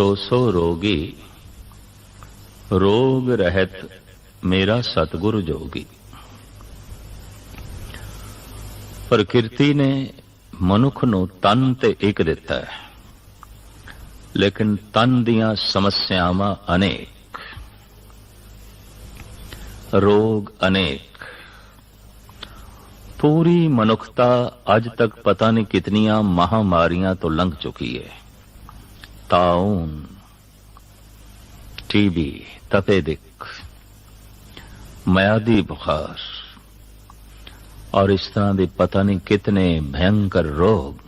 ਸੋ ਸੋ ਰੋਗੀ, ਰੋਗ ਰਹਿਤ ਮੇਰਾ ਸਤਿਗੁਰ ਜੋਗੀ। ਪ੍ਰਕਿਰਤੀ ਨੇ ਮਨੁੱਖ ਨੂੰ ਤਨ ਤੇ ਇੱਕ ਦਿੱਤਾ ਹੈ, ਲੇਕਿਨ ਤਨ ਦੀਆਂ ਸਮੱਸਿਆਵਾਂ ਅਨੇਕ। ਰੋਗ ਅਨੇਕ। ਪੂਰੀ ਮਨੁੱਖਤਾ ਅੱਜ ਤੱਕ ਪਤਾ ਨਹੀਂ ਕਿਤਨੀਆਂ ਮਹਾਮਾਰੀਆਂ ਤੋਂ ਲੰਘ ਚੁੱਕੀ ਹੈ। طاعون टी बी तपेदिक ਮਿਆਦੀ ਬੁਖਾਰ ਔਰ ਇਸ ਤਰ੍ਹਾਂ ਦੇ ਪਤਾ ਨਹੀਂ ਕਿਤਨੇ ਭਿਆਨਕ ਰੋਗ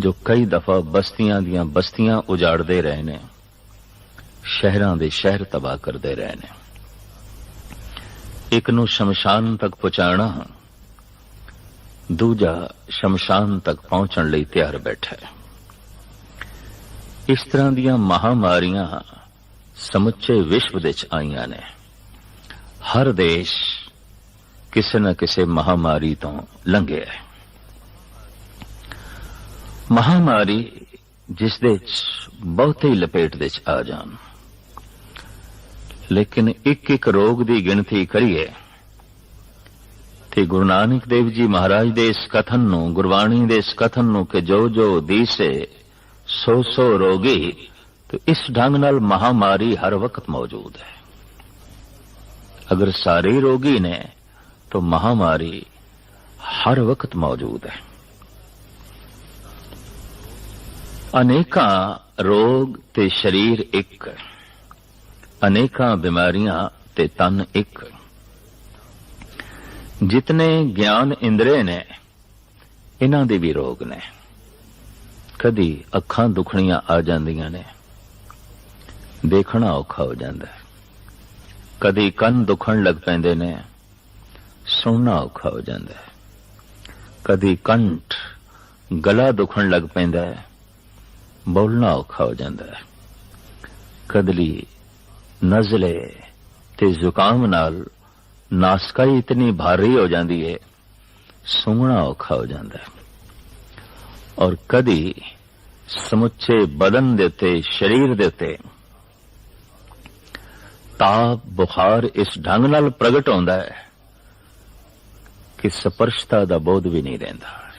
ਜੋ ਕਈ ਦਫਾ ਬਸਤੀਆਂ ਦੀਆਂ ਬਸਤੀਆਂ ਉਜਾੜਦੇ ਰਹੇ ਨੇ ਸ਼ਹਿਰਾਂ ਦੇ ਸ਼ਹਿਰ ਤਬਾਹ ਕਰਦੇ ਰਹੇ ਨੇ ਇੱਕ ਨੂੰ ਸ਼ਮਸ਼ਾਨ ਤੱਕ ਪਹੁੰਚਾਣਾ ਦੂਜਾ ਸ਼ਮਸ਼ਾਨ ਤੱਕ ਪਹੁੰਚਣ ਲਈ ਤਿਆਰ ਬੈਠਾ ਹੈ ਇਸ ਤਰ੍ਹਾਂ ਦੀਆਂ ਮਹਾਮਾਰੀਆਂ ਸਮੁੱਚੇ ਵਿਸ਼ਵ ਦੇ ਵਿੱਚ ਆਈਆਂ ਨੇ? ਹਰ ਦੇਸ਼ ਕਿਸੇ ਨਾ ਕਿਸੇ ਮਹਾਮਾਰੀ ਤੋਂ ਲੰਘਿਆ ਹੈ। ਮਹਾਮਾਰੀ ਜਿਸ ਦੇ ਵਿੱਚ ਬਹੁਤੇ ਲਪੇਟ ਦੇ ਵਿੱਚ ਆ ਜਾਣ। ਲੇਕਿਨ ਇੱਕ ਇੱਕ ਰੋਗ ਦੀ ਗਿਣਤੀ ਕਰੀਏ ਤੇ ਗੁਰੂ ਨਾਨਕ ਦੇਵ ਜੀ ਮਹਾਰਾਜ ਦੇ ਇਸ ਕਥਨ ਨੂੰ, ਗੁਰਬਾਣੀ ਦੇ ਇਸ ਕਥਨ ਨੂੰ ਕਿ ਜੋ ਜੋ ਦੀਸੇ ਸੋ ਸੋ ਰੋਗੀ ਤੇ ਇਸ ਢੰਗ ਨਾਲ ਮਹਾਮਾਰੀ ਹਰ ਵਕਤ ਮੌਜੂਦ ਹੈ ਅਗਰ ਸਾਰੇ ਰੋਗੀ ਨੇ तो महामारी हर वक्त मौजूद है अनेका रोग ते शरीर एक अनेका बीमारियां ते तन एक जितने ज्ञान इंद्रे ने ਇਹਨਾਂ ਦੇ ਵੀ ਰੋਗ ਨੇ ਕਦੀ ਅੱਖਾਂ ਦੁਖਣੀਆਂ ਆ ਜਾਂਦੀਆਂ ਨੇ। ਦੇਖਣਾ ਔਖਾ ਹੋ ਜਾਂਦਾ ਕਦੀ ਕੰਨ ਦੁਖਣ ਲੱਗ ਪੈਂਦੇ ਨੇ। ਸੁਣਨਾ ਔਖਾ ਹੋ ਜਾਂਦਾ ਹੈ। ਕਦੀ ਕੰਠ ਗਲਾ ਦੁਖਣ ਲੱਗ ਪੈਂਦਾ ਹੈ। ਬੋਲਣਾ ਔਖਾ ਹੋ ਜਾਂਦਾ ਹੈ। ਕਦਲੀ ਨਜ਼ਲੇ ਤੇ ਜ਼ੁਕਾਮ ਨਾਲ ਨਾਸਕਾ ਇਤਨੀ ਭਾਰੀ ਹੋ ਜਾਂਦੀ ਹੈ। ਸੁਣਨਾ ਔਖਾ ਹੋ ਜਾਂਦਾ ਹੈ। ਔਰ ਕਦੀ ਸਮੁੱਚੇ ਬਦਨ ਦੇ ਉੱਤੇ, ਸਰੀਰ ਦੇ ਉੱਤੇ। ਤਾਪ ਬੁਖਾਰ ਇਸ ਢੰਗ ਨਾਲ ਪ੍ਰਗਟ ਹੁੰਦਾ ਹੈ ਕਿ ਸਪਰਸ਼ਤਾ ਦਾ ਬੋਧ ਵੀ ਨਹੀਂ ਰਹਿੰਦਾ।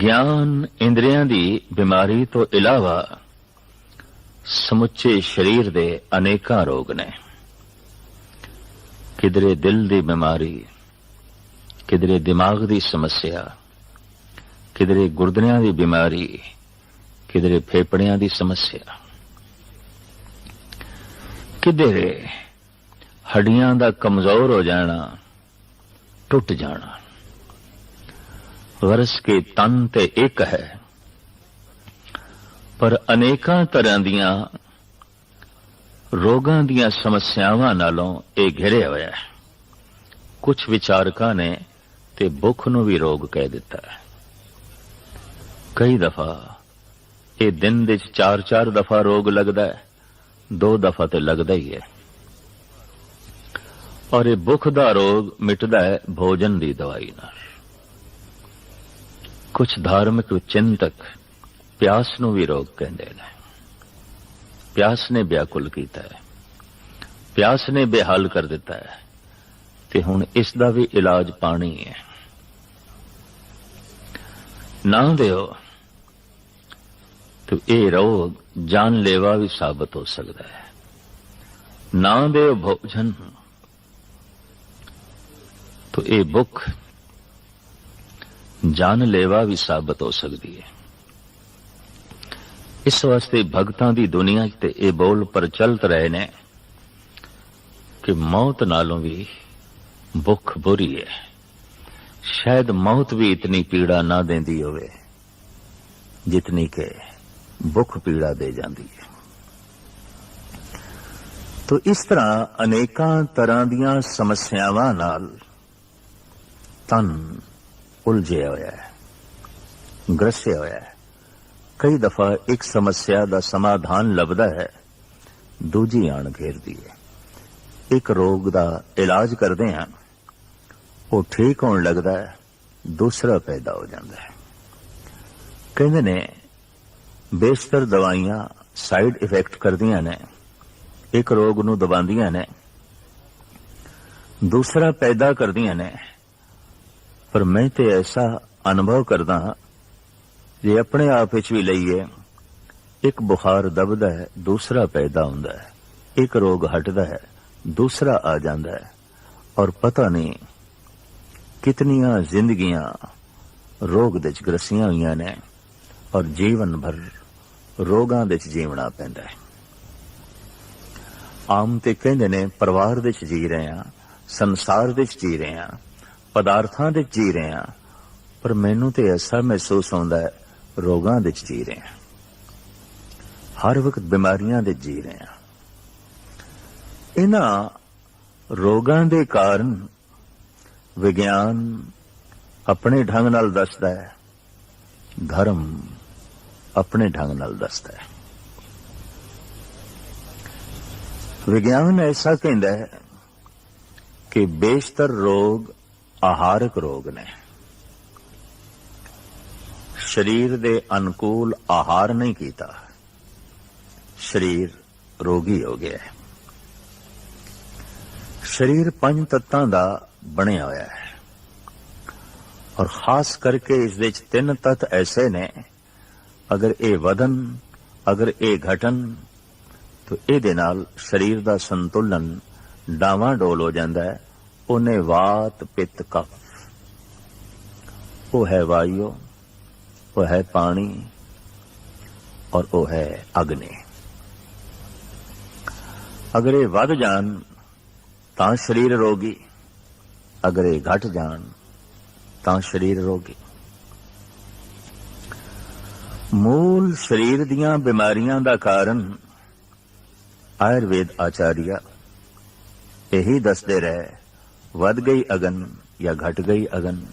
ਗਿਆਨ ਇੰਦਰੀਆਂ ਦੀ ਬਿਮਾਰੀ ਤੋਂ ਇਲਾਵਾ ਸਮੁੱਚੇ ਸਰੀਰ ਦੇ ਅਨੇਕਾਂ ਰੋਗ ਨੇ। ਕਿਧਰੇ ਦਿਲ ਦੀ ਬਿਮਾਰੀ, ਕਿਧਰੇ ਦਿਮਾਗ ਦੀ ਸਮੱਸਿਆ ਕਿਧਰੇ ਗੁਰਦਿਆਂ ਦੀ ਬਿਮਾਰੀ, ਕਿਧਰੇ ਫੇਫੜਿਆਂ ਦੀ ਸਮੱਸਿਆ। ਕਿਧਰੇ ਹੱਡੀਆਂ ਦਾ ਕਮਜ਼ੋਰ ਹੋ ਜਾਣਾ, ਟੁੱਟ ਜਾਣਾ। ਵਰਸ ਕੇ ਤਨ ਤੇ ਇੱਕ ਹੈ। ਪਰ ਅਨੇਕਾਂ ਤਰ੍ਹਾਂ ਦੀਆਂ ਰੋਗਾਂ ਦੀਆਂ ਸਮੱਸਿਆਵਾਂ ਨਾਲੋਂ ਇਹ ਘਿਰਿਆ ਹੋਇਆ ਹੈ। ਕੁਝ ਵਿਚਾਰਕਾਂ ਨੇ ਤੇ ਭੁੱਖ ਨੂੰ ਵੀ ਰੋਗ ਕਹਿ ਦਿੱਤਾ ਹੈ। ਕਈ ਦਫਾ ਇਹ ਦਿਨ ਦੇ ਚਾਰ ਚਾਰ ਦਫਾ ਰੋਗ ਲੱਗਦਾ ਹੈ, ਦੋ ਦਫਾ ਤੇ ਲੱਗਦਾ ਹੀ ਹੈ। ਔਰ ਇਹ ਭੁੱਖ ਦਾ ਰੋਗ ਮਿਟਦਾ ਹੈ ਭੋਜਨ ਦੀ ਦਵਾਈ ਨਾਲ। ਕੁਝ ਧਾਰਮਿਕ ਚਿੰਤਕ ਪਿਆਸ ਨੂੰ ਵੀ ਰੋਗ ਕਹਿੰਦੇ ਨੇ। ਪਿਆਸ ਨੇ ਬਿਆਕੁਲ ਕੀਤਾ ਹੈ। ਪਿਆਸ ਨੇ ਬੇਹਾਲ ਕਰ ਦਿੱਤਾ ਹੈ। ਤੇ ਹੁਣ ਇਸ ਦਾ ਵੀ ਇਲਾਜ ਪਾਣੀ ਹੈ। ਨਾ ਦਿਓ। तो ਇਹ ਰੋਗ ਜਾਨਲੇਵਾ ਵੀ ਸਾਬਤ ਹੋ ਸਕਦਾ ਹੈ। ਨਾ ਦਿਓ ਭੋਜਨ तो ਇਹ ਭੁੱਖ, ਜਾਨਲੇਵਾ ਵੀ ਸਾਬਤ ਹੋ ਸਕਦੀ ਹੈ। ਇਸ ਵਾਸਤੇ ਭਗਤਾਂ ਦੀ ਦੁਨੀਆ 'ਚ ਤੇ ਇਹ ਬੋਲ ਪ੍ਰਚਲਿਤ ਰਹੇ ਨੇ ਕਿ ਮੌਤ ਨਾਲੋਂ ਵੀ ਭੁੱਖ ਬੁਰੀ ਹੈ। ਸ਼ਾਇਦ ਮੌਤ ਵੀ ਇਤਨੀ ਪੀੜਾ ਨਾ ਦਿੰਦੀ ਹੋਵੇ, ਜਿਤਨੀ ਕਿ ਭੁੱਖ ਪੀੜਾ ਦੇ ਜਾਂਦੀ ਹੈ। ਤੋ ਇਸ ਤਰ੍ਹਾਂ ਅਨੇਕਾਂ ਤਰ੍ਹਾਂ ਦੀਆਂ ਸਮੱਸਿਆਵਾਂ ਨਾਲ ਤਨ ਉਲਝਿਆ ਹੋਇਆ ਹੈ, ਗ੍ਰਸਿਆ ਹੋਇਆ ਹੈ। ਕਈ ਦਫਾ ਇੱਕ ਸਮੱਸਿਆ ਦਾ ਸਮਾਧਾਨ ਲੱਭਦਾ ਹੈ, ਦੂਜੀ ਆਣ ਘੇਰਦੀ ਹੈ। ਇੱਕ ਰੋਗ ਦਾ ਇਲਾਜ ਕਰਦੇ ਹਾਂ, ਉਹ ਠੀਕ ਹੋਣ ਲੱਗਦਾ ਹੈ, ਦੂਸਰਾ ਪੈਦਾ ਹੋ ਜਾਂਦਾ ਹੈ। ਕਹਿੰਦੇ ਨੇ ਬੇਸ਼ਤਰ ਦਵਾਈਆਂ ਸਾਈਡ ਇਫੈਕਟ ਕਰਦੀਆਂ ਨੇ, ਇੱਕ ਰੋਗ ਨੂੰ ਦਬਾਉਂਦੀਆਂ ਨੇ, ਦੂਸਰਾ ਪੈਦਾ ਕਰਦੀਆਂ ਨੇ। ਪਰ ਮੈਂ ਤੇ ਐਸਾ ਅਨੁਭਵ ਕਰਦਾ ਹਾਂ, ਜੇ ਆਪਣੇ ਆਪ ਵਿੱਚ ਵੀ ਲਈਏ, ਇੱਕ ਬੁਖਾਰ ਦਬਦਾ ਹੈ, ਦੂਸਰਾ ਪੈਦਾ ਹੁੰਦਾ ਹੈ, ਇੱਕ ਰੋਗ ਹਟਦਾ ਹੈ, ਦੂਸਰਾ ਆ ਜਾਂਦਾ ਹੈ। ਔਰ ਪਤਾ ਨਹੀਂ ਕਿਤਨੀਆਂ ਜ਼ਿੰਦਗੀਆਂ ਰੋਗ ਦੇ ਚ ਗਰਸੀਆਂ ਹੋਈਆਂ ਨੇ, ਔਰ ਜੀਵਨ ਭਰ ਰੋਗਾਂ ਦੇ ਚ ਜੀਵਣਾ ਪੈਂਦਾ ਹੈ। ਆਮ ਤੇ ਕਹਿੰਦੇ ਨੇ, ਪਰਿਵਾਰ ਦੇ ਚ ਜੀ ਰਹੇ ਆ ਸੰਸਾਰ ਵਿੱਚ ਜੀ ਰਹੇ ਆ ਪਦਾਰਥਾਂ ਦੇ ਜੀ ਰਹੇ ਆ ਪਰ ਮੈਨੂੰ ਤੇ ਐਸਾ ਮਹਿਸੂਸ ਹੁੰਦਾ ਹੈ, ਰੋਗਾਂ ਦੇ ਜੀ ਰਹੇ ਆ ਹਰ ਵਕਤ ਬਿਮਾਰੀਆਂ ਦੇ ਜੀ ਰਹੇ ਆ ਇਹਨਾਂ ਰੋਗਾਂ ਦੇ ਕਾਰਨ ਵਿਗਿਆਨ ਆਪਣੇ ਢੰਗ ਨਾਲ ਦੱਸਦਾ ਹੈ, ਧਰਮ ਆਪਣੇ ਢੰਗ ਨਾਲ ਦੱਸਦਾ ਹੈ। ਵਿਗਿਆਨ ਐਸਾ ਕਹਿੰਦਾ ਹੈ ਕਿ ਬੇਸ਼ਤਰ ਰੋਗ ਆਹਾਰਕ ਰੋਗ ਨੇ। ਸਰੀਰ ਦੇ ਅਨੁਕੂਲ ਆਹਾਰ ਨਹੀਂ ਕੀਤਾ। ਸਰੀਰ ਰੋਗੀ ਹੋ ਗਿਆ ਹੈ। ਸਰੀਰ ਪੰਜ ਤੱਤਾਂ ਦਾ ਬਣਿਆ ਹੋਇਆ ਹੈ। ਔਰ ਖਾਸ ਕਰਕੇ ਇਸ ਵਿੱਚ ਤਿੰਨ ਤੱਤ ਐਸੇ ਨੇ ਅਗਰ ਇਹ ਵਧਨ, ਅਗਰ ਇਹ ਘਟਨ, ਤਾਂ ਇਹਦੇ ਨਾਲ ਸਰੀਰ ਦਾ ਸੰਤੁਲਨ ਡਾਵਾਂ ਡੋਲ ਹੋ ਜਾਂਦਾ ਹੈ। ਉਹਨੇ ਵਾਤ ਪਿੱਤ ਕਫ। ਉਹ ਹੈ ਵਾਯੂ, ਉਹ ਹੈ ਪਾਣੀ, ਔਰ ਉਹ ਹੈ ਅਗਨੀ। ਅਗਰ ਇਹ ਵੱਧ ਜਾਣ, ਤਾਂ ਸਰੀਰ ਰੋਗੀ। ਅਗਰ ਇਹ ਘਟ ਜਾਣ, ਤਾਂ ਸਰੀਰ ਰੋਗੀ। ਮੂਲ ਸਰੀਰ ਦੀਆਂ ਬਿਮਾਰੀਆਂ ਦਾ ਕਾਰਨ ਆਯੁਰਵੇਦ ਆਚਾਰੀਆ ਇਹੀ ਦੱਸਦੇ ਰਹੇ ਵੱਧ ਗਈ ਅਗਨ ਜਾਂ ਘਟ ਗਈ ਅਗਨ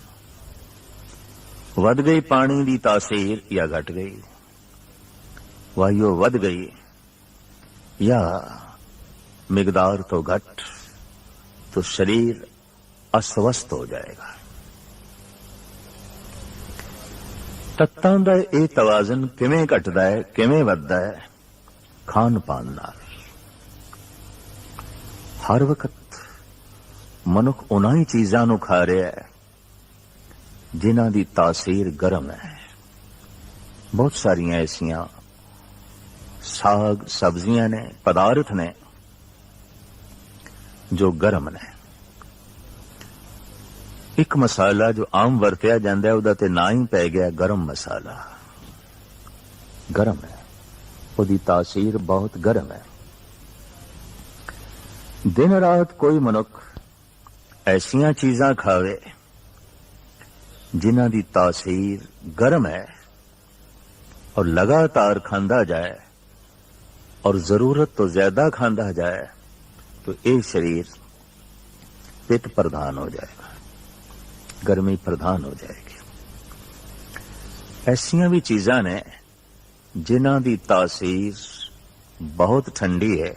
ਵੱਧ ਗਈ ਪਾਣੀ ਦੀ ਤਾਸੀਰ ਜਾਂ ਘਟ ਗਈ ਵਾਯੂ ਵੱਧ ਗਈ ਜਾਂ ਮਿਕਦਾਰ ਤੋਂ ਘਟ तो शरीर अस्वस्थ ਹੋ ਜਾਏਗਾ ਤੱਤਾਂ ਦਾ ਇਹ ਤਵਾਜ਼ਨ ਕਿਵੇਂ ਘਟਦਾ ਹੈ, ਕਿਵੇਂ ਵੱਧਦਾ ਹੈ? ਖਾਣ ਪਾਣ ਨਾਲ। ਹਰ ਵਕਤ ਮਨੁੱਖ ਉਹਨਾਂ ਹੀ ਚੀਜ਼ਾਂ ਨੂੰ ਖਾ ਰਿਹਾ ਹੈ, ਜਿਨ੍ਹਾਂ ਦੀ ਤਾਸੀਰ ਗਰਮ ਹੈ। ਬਹੁਤ ਸਾਰੀਆਂ ਐਸੀਆਂ ਸਾਗ ਸਬਜ਼ੀਆਂ ਨੇ, ਪਦਾਰਥ ਨੇ, ਜੋ ਗਰਮ ਨੇ। ਇੱਕ ਮਸਾਲਾ ਜੋ ਆਮ ਵਰਤਿਆ ਜਾਂਦਾ ਹੈ ਉਹਦਾ ਤੇ ਨਾਂ ਹੀ ਪੈ ਗਿਆ ਗਰਮ ਮਸਾਲਾ ਗਰਮ ਹੈ ਉਹਦੀ ਤਾਸੀਰ ਬਹੁਤ ਗਰਮ ਹੈ ਦਿਨ ਰਾਤ ਕੋਈ ਮਨੁੱਖ ਐਸੀਆਂ ਚੀਜ਼ਾਂ ਖਾਵੇ ਜਿਨ੍ਹਾਂ ਦੀ ਤਾਸੀਰ ਗਰਮ ਹੈ ਔਰ ਲਗਾਤਾਰ ਖਾਂਦਾ ਜਾਏ ਔਰ ਜ਼ਰੂਰਤ ਤੋਂ ਜ਼ਿਆਦਾ ਖਾਂਦਾ ਜਾਏ तो ये शरीर पित्त प्रधान हो जाएगा गर्मी प्रधान हो जाएगी ऐसिया भी चीजा ने जिन्हों की तासीर बहुत ठंडी है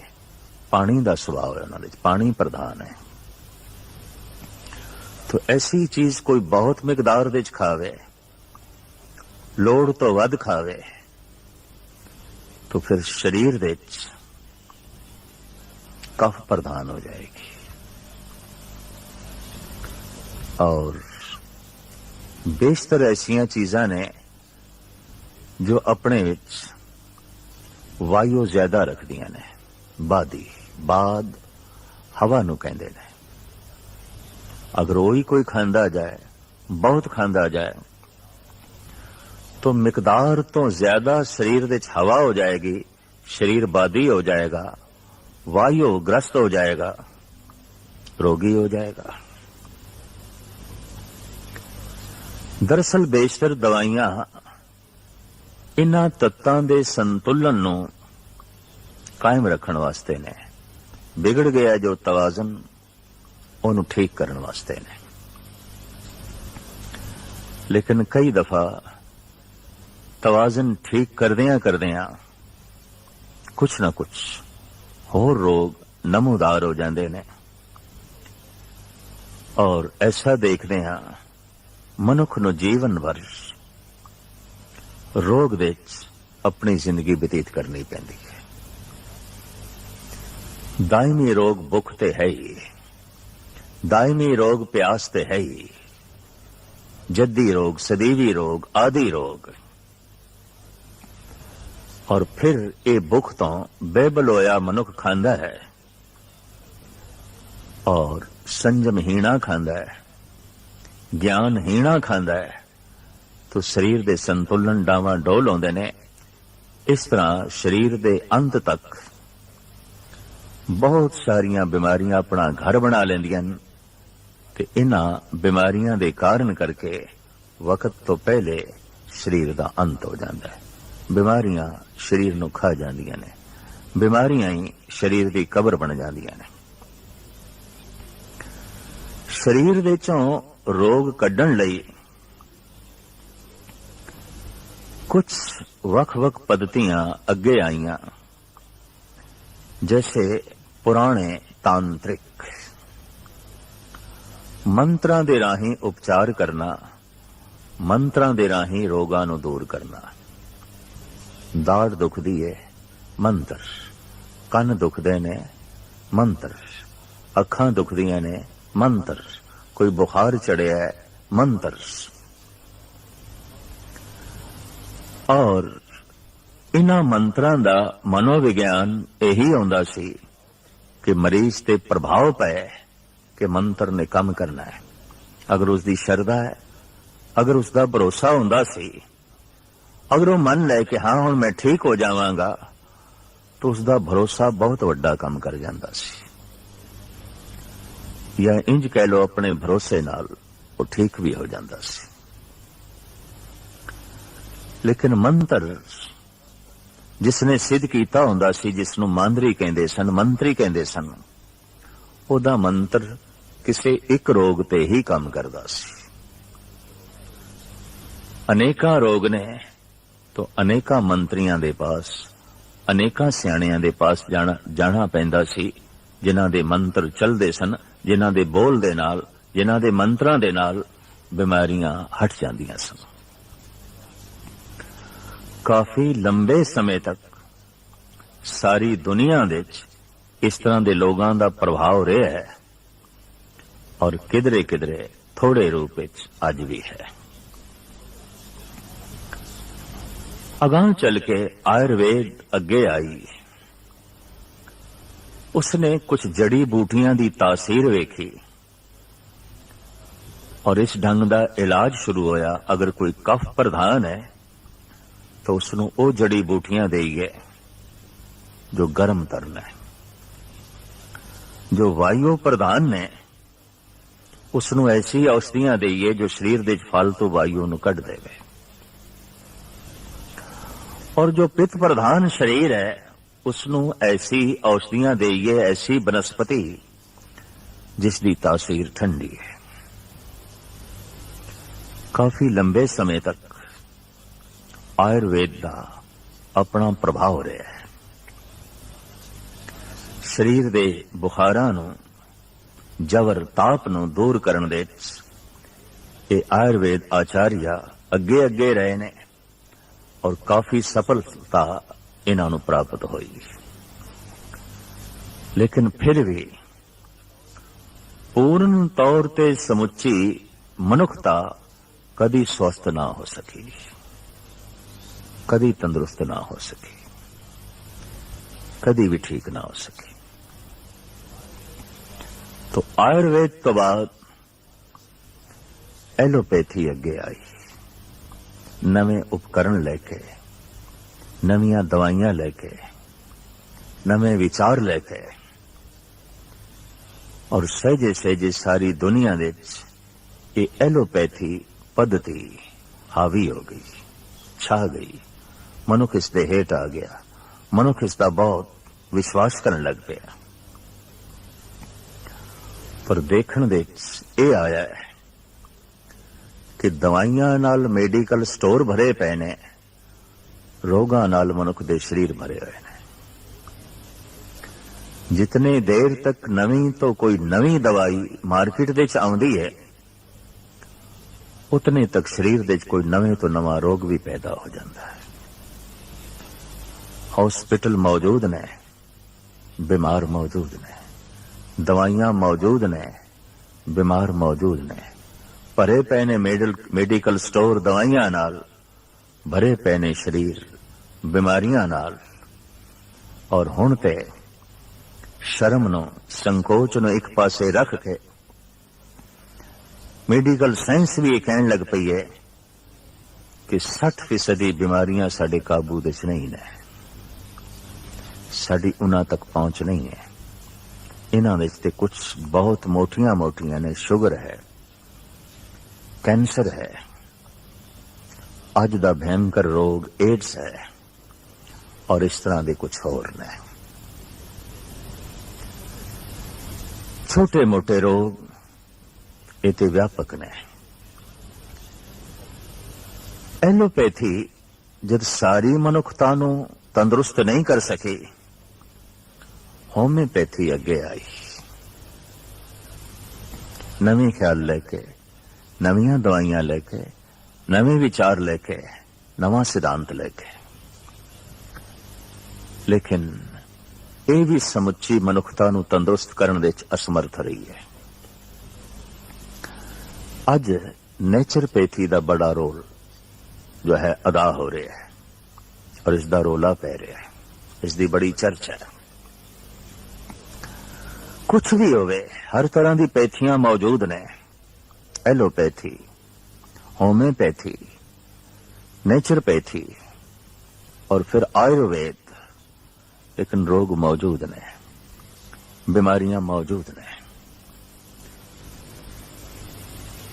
पानी का सुभाव है उन्होंने पानी प्रधान है तो ऐसी चीज कोई बहुत मिकदार विच खावे लोड़ तो वध खावे तो फिर शरीर विच कफ प्रधान हो जाएगी और बेशतर ऐसिया चीजा ने जो अपने विच वायु ज्यादा रखदिया ने बादी बाद हवा नु कहते ने अगर वही कोई खांदा जाए बहुत खांदा जाए तो मिकदार तो ज्यादा शरीर विच हवा हो जाएगी शरीर बादी हो जाएगा वायु ग्रस्त हो जाएगा रोगी हो जाएगा ਦਰਸਲ ਬੇਸ਼ਤਰ ਦਵਾਈਆਂ ਇਹਨਾਂ ਤੱਤਾਂ ਦੇ ਸੰਤੁਲਨ ਨੂੰ ਕਾਇਮ ਰੱਖਣ ਵਾਸਤੇ ਨੇ। ਵਿਗੜ ਗਿਆ ਜੋ ਤਵਾਜ਼ਨ, ਉਹਨੂੰ ਠੀਕ ਕਰਨ ਵਾਸਤੇ ਨੇ। ਲੇਕਿਨ ਕਈ ਦਫਾ ਤਵਾਜ਼ਨ ਠੀਕ ਕਰਦਿਆਂ ਕਰਦਿਆਂ ਕੁਛ ਨਾ ਕੁਛ ਹੋਰ ਰੋਗ ਨਮੋਦਾਰ ਹੋ ਜਾਂਦੇ ਨੇ। ਔਰ ਐਸਾ ਦੇਖਦੇ ਹਾਂ ਮਨੁੱਖ ਨੂੰ ਜੀਵਨ ਭਰ ਰੋਗ ਵਿੱਚ ਆਪਣੀ ਜ਼ਿੰਦਗੀ ਬਤੀਤ ਕਰਨੀ ਪੈਂਦੀ ਹੈ। ਦਾਇਮੀ ਰੋਗ ਭੁੱਖ ਤੇ ਹੈ ਹੀ। ਦਾਇਮੀ ਰੋਗ ਪਿਆਸ ਤੇ ਹੈ ਹੀ। ਜੱਦੀ ਰੋਗ, ਸਦੀਵੀ ਰੋਗ, ਆਦਿ ਰੋਗ। ਔਰ ਫਿਰ ਇਹ ਭੁੱਖ ਤੋਂ ਬੇਬਲੋਇਆ ਮਨੁੱਖ ਖਾਂਦਾ ਹੈ। ਔਰ ਸੰਜਮਹੀਣਾ ਖਾਂਦਾ ਹੈ। ਗਿਆਨ ਹੀਣਾ ਖਾਂਦਾ ਹੈ। ਤੋ ਸਰੀਰ ਦੇ ਸੰਤੁਲਨ ਡਾਵਾਂ ਡੋਲ ਆਉਂਦੇ ਨੇ। ਇਸ ਤਰ੍ਹਾਂ ਸਰੀਰ ਦੇ ਅੰਤ ਤੱਕ ਬਹੁਤ ਸਾਰੀਆਂ ਬਿਮਾਰੀਆਂ ਆਪਣਾ ਘਰ ਬਣਾ ਲੈਂਦੀਆਂ ਨੇ ਤੇ ਇਹਨਾਂ ਬਿਮਾਰੀਆਂ ਦੇ ਕਾਰਨ ਕਰਕੇ ਵਕਤ ਤੋਂ ਪਹਿਲੇ ਸਰੀਰ ਦਾ ਅੰਤ ਹੋ ਜਾਂਦਾ ਹੈ। ਬਿਮਾਰੀਆਂ ਸਰੀਰ ਨੂੰ ਖਾ ਜਾਂਦੀਆਂ ਨੇ। ਬਿਮਾਰੀਆਂ ਹੀ ਸਰੀਰ ਦੀ ਕਬਰ ਬਣ ਜਾਂਦੀਆਂ ਨੇ। ਸਰੀਰ ਦੇ ਚੋਂ ਰੋਗ ਕੱਢਣ ਲਈ ਕੁਝ ਵੱਖ-ਵੱਖ ਪद्धਤੀਆਂ ਅੱਗੇ ਆਈਆਂ। ਜੈਸੇ ਪੁਰਾਣੇ ਤਾਂਤਰਿਕ। ਮੰਤਰਾਂ ਦੇ ਰਾਹੀਂ ਉਪਚਾਰ ਕਰਨਾ, ਮੰਤਰਾਂ ਦੇ ਰਾਹੀਂ ਰੋਗਾਂ ਨੂੰ ਦੂਰ ਕਰਨਾ। ਦਾੜ ਦੁਖਦੀ ਹੈ ਮੰਤਰ। ਕੰਨ ਦੁਖਦੇ ਨੇ, ਮੰਤਰ। ਅੱਖਾਂ ਦੁਖਦੀਆਂ ਨੇ, ਮੰਤਰ। ਕੋਈ ਬੁਖਾਰ ਚੜਿਆ ਮੰਤਰ ਔਰ ਇਹਨਾਂ ਮੰਤਰਾਂ ਦਾ ਮਨੋਵਿਗਿਆਨ ਇਹੀ ਆਉਂਦਾ ਸੀ ਕਿ ਮਰੀਜ਼ ਤੇ ਪ੍ਰਭਾਵ ਪਏ ਕਿ ਮੰਤਰ ਨੇ ਕੰਮ ਕਰਨਾ ਹੈ। ਅਗਰ ਉਸ ਦੀ ਸ਼ਰਧਾ ਹੈ, ਅਗਰ ਉਸ ਦਾ ਭਰੋਸਾ ਹੁੰਦਾ ਸੀ, ਅਗਰ ਉਹ ਮੰਨ ਲੈ ਕਿ ਹਾਂ, ਹੁਣ ਮੈਂ ਠੀਕ ਹੋ ਜਾਵਾਂਗਾ, ਤਾਂ ਉਸ ਦਾ ਭਰੋਸਾ ਬਹੁਤ ਵੱਡਾ ਕੰਮ ਕਰ ਜਾਂਦਾ ਸੀ। ਜਾਂ ਇੰਜ ਕਹਿ ਲੋ ਆਪਣੇ ਭਰੋਸੇ ਨਾਲ, ਉਹ ਠੀਕ ਵੀ ਹੋ ਜਾਂਦਾ ਸੀ। ਲੇਕਿਨ ਮੰਤਰ ਜਿਸ ਨੇ ਸਿੱਧ ਕੀਤਾ ਹੁੰਦਾ ਸੀ ਜਿਸ ਨੂੰ ਮਾਂਦਰੀ ਕਹਿੰਦੇ ਸਨ, ਮੰਤਰੀ ਕਹਿੰਦੇ ਸਨ, ਉਹਦਾ ਮੰਤਰ ਕਿਸੇ ਇੱਕ ਰੋਗ ਤੇ ਹੀ ਕੰਮ ਕਰਦਾ ਸੀ। ਅਨੇਕਾਂ ਰੋਗ ਨੇ ਤੋਂ ਅਨੇਕਾਂ ਮੰਤਰੀਆਂ ਦੇ ਪਾਸ, ਅਨੇਕਾਂ ਸਿਆਣਿਆਂ ਦੇ ਪਾਸ ਜਾਣਾ ਜਾਣਾ ਪੈਂਦਾ ਸੀ, ਜਿਨ੍ਹਾਂ ਦੇ ਮੰਤਰ ਚੱਲਦੇ ਸਨ ਜਿਨ੍ਹਾਂ ਦੇ ਬੋਲ ਦੇ ਨਾਲ, ਜਿਨ੍ਹਾਂ ਦੇ ਮੰਤਰਾਂ ਦੇ ਨਾਲ ਬਿਮਾਰੀਆਂ ਹਟ ਜਾਂਦੀਆਂ ਸਨ। ਕਾਫੀ ਲੰਬੇ ਸਮੇਂ ਤੱਕ ਸਾਰੀ ਦੁਨੀਆ ਦੇ ਵਿੱਚ ਇਸ ਤਰ੍ਹਾਂ ਦੇ ਲੋਕਾਂ ਦਾ ਪ੍ਰਭਾਵ ਰਿਹਾ ਹੈ ਔਰ ਕਿਧਰੇ ਕਿਧਰੇ ਥੋੜੇ ਰੂਪ ਵਿੱਚ ਅੱਜ ਵੀ ਹੈ। ਅਗਾਂਹ ਚੱਲ ਕੇ ਆਯੁਰਵੇਦ ਅੱਗੇ ਆਈ। ਉਸਨੇ ਕੁਝ ਜੜੀ ਬੂਟੀਆਂ ਦੀ ਤਾਸੀਰ ਵੇਖੀ। ਔਰ ਇਸ ਢੰਗ ਦਾ ਇਲਾਜ ਸ਼ੁਰੂ ਹੋਇਆ। ਅਗਰ ਕੋਈ ਕਫ ਪ੍ਰਧਾਨ ਹੈ, ਤਾਂ ਉਸ ਨੂੰ ਉਹ ਜੜੀ ਬੂਟੀਆਂ ਦੇਈਏ, ਜੋ ਗਰਮ ਤਰਨ ਹੈ। ਜੋ ਵਾਯੂ ਪ੍ਰਧਾਨ ਨੇ ਉਸ ਨੂੰ ਐਸੀ ਔਸ਼ਧੀਆਂ ਦੇਈਏ, ਜੋ ਸਰੀਰ ਦੇ ਫालतू ਵਾਯੂ ਨੂੰ ਕੱਢ ਦੇਵੇ। ਔਰ ਜੋ ਪਿਤ ਪ੍ਰਧਾਨ ਸਰੀਰ ਹੈ ਉਸ ਨੂੰ ਐਸੀ ਔਸ਼ਧੀਆਂ ਦੇਈਏ, ਐਸੀ ਬਨਸਪਤੀ ਜਿਸ ਦੀ ਤਾਸੀਰ ਠੰਡੀ ਹੈ। ਕਾਫੀ ਲੰਬੇ ਸਮੇਂ ਤੱਕ ਆਯੁਰਵੇਦ ਦਾ ਆਪਣਾ ਪ੍ਰਭਾਵ ਰਿਹਾ ਹੈ। ਸਰੀਰ ਦੇ ਬੁਖਾਰਾਂ ਨੂੰ ਜਵਰ ਤਾਪ ਨੂੰ ਦੂਰ ਕਰਨ ਦੇ ਇਹ ਆਯੁਰਵੇਦ ਆਚਾਰੀਆ ਅੱਗੇ ਅੱਗੇ ਰਹੇ ਨੇ ਔਰ ਕਾਫੀ ਸਫਲਤਾ ਇਹਨਾਂ ਨੂੰ ਪ੍ਰਾਪਤ ਹੋਈ ਲੇਕਿਨ ਫਿਰ ਵੀ ਪੂਰਨ ਤੌਰ ਤੇ ਸਮੁੱਚੀ ਮਨੁੱਖਤਾ ਕਦੀ ਸਵਸਥ ਨਾ ਹੋ ਸਕੀ ਕਦੀ ਤੰਦਰੁਸਤ ਨਾ ਹੋ ਸਕੀ ਕਦੀ ਵੀ ਠੀਕ ਨਾ ਹੋ ਸਕੀ तो आयुर्वेद तो बाद ਐਲੋਪੈਥੀ ਅੱਗੇ ਆਈ ਨਵੇਂ ਉਪਕਰਨ ਲੈ ਕੇ ਨਵੀਆਂ ਦਵਾਈਆਂ ਲੈ ਕੇ, ਨਵੇਂ ਵਿਚਾਰ ਲੈ ਕੇ ਔਰ ਸਹਿਜੇ ਸਹਿਜੇ ਸਾਰੀ ਦੁਨੀਆ ਦੇ ਵਿੱਚ ਇਹ ਐਲੋਪੈਥੀ ਪद्धਤੀ ਹਾਵੀ ਹੋ ਗਈ, ਛਾ ਗਈ। ਮਨੁੱਖ ਇਸ ਦੇ ਹੇਠ ਆ ਗਿਆ। ਮਨੁੱਖ ਇਸ ਦਾ ਬਹੁਤ ਵਿਸ਼ਵਾਸ ਕਰਨ ਲੱਗ ਪਿਆ। ਪਰ ਦੇਖਣ ਦੇ ਇਹ ਆਇਆ ਹੈ ਕਿ ਦਵਾਈਆਂ ਨਾਲ ਮੈਡੀਕਲ ਸਟੋਰ ਭਰੇ ਪਏ ਨੇ। ਰੋਗਾਂ ਨਾਲ ਮਨੁੱਖ ਦੇ ਸਰੀਰ ਭਰੇ ਹੋਏ ਨੇ। ਜਿਤਨੇ ਦੇਰ ਤੱਕ ਨਵੀਂ ਤੋਂ ਕੋਈ ਨਵੀਂ ਦਵਾਈ ਮਾਰਕੀਟ ਦੇ ਚ ਆਉਂਦੀ ਹੈ, ਉਤਨੇ ਤੱਕ ਸਰੀਰ ਦੇ ਵਿੱਚ ਕੋਈ ਨਵੇਂ ਤੋਂ ਨਵਾਂ ਰੋਗ ਵੀ ਪੈਦਾ ਹੋ ਜਾਂਦਾ ਹੈ। ਹਸਪੀਟਲ ਮੌਜੂਦ ਨੇ, ਬਿਮਾਰ ਮੌਜੂਦ ਨੇ, ਦਵਾਈਆਂ ਮੌਜੂਦ ਨੇ, ਬਿਮਾਰ ਮੌਜੂਦ ਨੇ। ਭਰੇ ਪਏ ਨੇ ਮੈਡਲ- ਮੈਡੀਕਲ ਸਟੋਰ ਦਵਾਈਆਂ ਨਾਲ, ਭਰੇ ਪਏ ਨੇ ਸਰੀਰ। ਬਿਮਾਰੀਆਂ ਨਾਲ। ਔਰ ਹੁਣ ਤੇ ਸ਼ਰਮ ਨੂੰ, ਸੰਕੋਚ ਨੂੰ ਇੱਕ ਪਾਸੇ ਰੱਖ ਕੇ ਮੈਡੀਕਲ ਸਾਇੰਸ ਵੀ ਇਹ ਕਹਿਣ ਲੱਗ ਪਈ ਹੈ ਕਿ 60% ਬਿਮਾਰੀਆਂ ਸਾਡੇ ਕਾਬੂ ਦੇ ਵਿੱਚ ਨਹੀਂ ਨੇ। ਸਾਡੀ ਉਹਨਾਂ ਤੱਕ ਪਹੁੰਚ ਨਹੀਂ ਹੈ। ਇਹਨਾਂ ਵਿੱਚ ਤੇ ਕੁਝ ਬਹੁਤ ਮੋਟੀਆਂ-ਮੋਟੀਆਂ ਨੇ। ਸ਼ੂਗਰ ਹੈ, ਕੈਂਸਰ ਹੈ, ਅੱਜ ਦਾ ਭੈਂਕਰ ਰੋਗ ਏਡਸ ਹੈ। ਔਰ ਇਸ ਤਰ੍ਹਾਂ ਦੇ ਕੁਝ ਹੋਰ ਨੇ। ਛੋਟੇ-ਮੋਟੇ ਰੋਗ ਇਹ ਤੇ ਵਿਆਪਕ ਨੇ। ਐਲੋਪੈਥੀ ਜਦ ਸਾਰੀ ਮਨੁੱਖਤਾ ਨੂੰ ਤੰਦਰੁਸਤ ਨਹੀਂ ਕਰ ਸਕੀ, ਹੋਮਿਓਪੈਥੀ ਅੱਗੇ ਆਈ। ਨਵੇਂ ਖਿਆਲ ਲੈ ਕੇ, ਨਵੀਆਂ ਦਵਾਈਆਂ ਲੈ ਕੇ, ਨਵੇਂ ਵਿਚਾਰ ਲੈ ਕੇ, ਨਵਾਂ ਸਿਧਾਂਤ ਲੈ ਕੇ। ਲੇਕਿਨ ਇਹ ਵੀ ਸਮੁੱਚੀ ਮਨੁੱਖਤਾ ਨੂੰ ਤੰਦਰੁਸਤ ਕਰਨ ਵਿੱਚ ਅਸਮਰਥ ਰਹੀ ਹੈ। ਅੱਜ ਨੇਚਰਪੈਥੀ ਦਾ ਬੜਾ ਰੋਲ ਜੋ ਹੈ ਅਦਾ ਹੋ ਰਿਹਾ ਹੈ ਔਰ ਇਸ ਦਾ ਰੋਲਾ ਪੈ ਰਿਹਾ ਹੈ। ਇਸ ਦੀ ਬੜੀ ਚਰਚਾ ਹੈ। ਕੁਝ ਵੀ ਹੋਵੇ, ਹਰ ਤਰ੍ਹਾਂ ਦੀ ਪੈਥੀਆਂ ਮੌਜੂਦ ਨੇ। ਐਲੋਪੈਥੀ, ਹੋਮਿਓਪੈਥੀ ਨੇਚਰਪੈਥੀ ਔਰ ਫਿਰ ਆਯੁਰਵੇਦ ਲੇਕਿਨ ਰੋਗ ਮੌਜੂਦ ਨੇ। ਬਿਮਾਰੀਆਂ ਮੌਜੂਦ ਨੇ।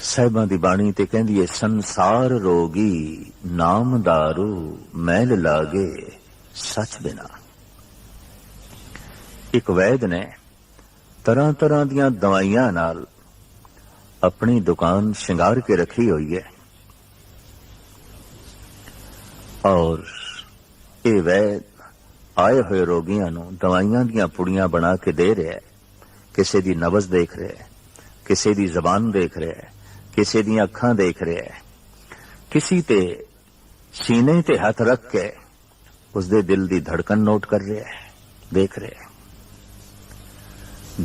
ਸਾਹਿਬਾਂ ਦੀ ਬਾਣੀ ਤੇ ਕਹਿੰਦੀ ਏ, ਸੰਸਾਰ ਰੋਗੀ ਨਾਮ ਦਾਰੂ ਮੈਲ ਲਾਗੇ ਸੱਚ ਬਿਨਾ। ਇੱਕ ਵੈਦ ਨੇ ਤਰ੍ਹਾਂ ਤਰ੍ਹਾਂ ਦੀਆਂ ਦਵਾਈਆਂ ਨਾਲ ਆਪਣੀ ਦੁਕਾਨ ਸ਼ਿੰਗਾਰ ਕੇ ਰੱਖੀ ਹੋਈ ਹੈ ਔਰ ਇਹ ਵੈਦ ਆਏ ਹੋਏ ਰੋਗੀਆਂ ਨੂੰ ਦਵਾਈਆਂ ਦੀਆਂ ਪੁੜੀਆਂ ਬਣਾ ਕੇ ਦੇ ਰਿਹਾ ਹੈ। ਕਿਸੇ ਦੀ ਨਬਜ਼ ਦੇਖ ਰਿਹਾ ਹੈ, ਕਿਸੇ ਦੀ ਜ਼ਬਾਨ ਦੇਖ ਰਿਹਾ ਹੈ, ਕਿਸੇ ਦੀਆਂ ਅੱਖਾਂ ਦੇਖ ਰਿਹਾ ਹੈ। ਕਿਸੇ ਤੇ ਸੀਨੇ ਤੇ ਹੱਥ ਰੱਖ ਕੇ ਉਸ ਦੇ ਦਿਲ ਦੀ ਧੜਕਣ ਨੋਟ ਕਰ ਰਿਹਾ ਹੈ, ਦੇਖ ਰਿਹਾ ਹੈ।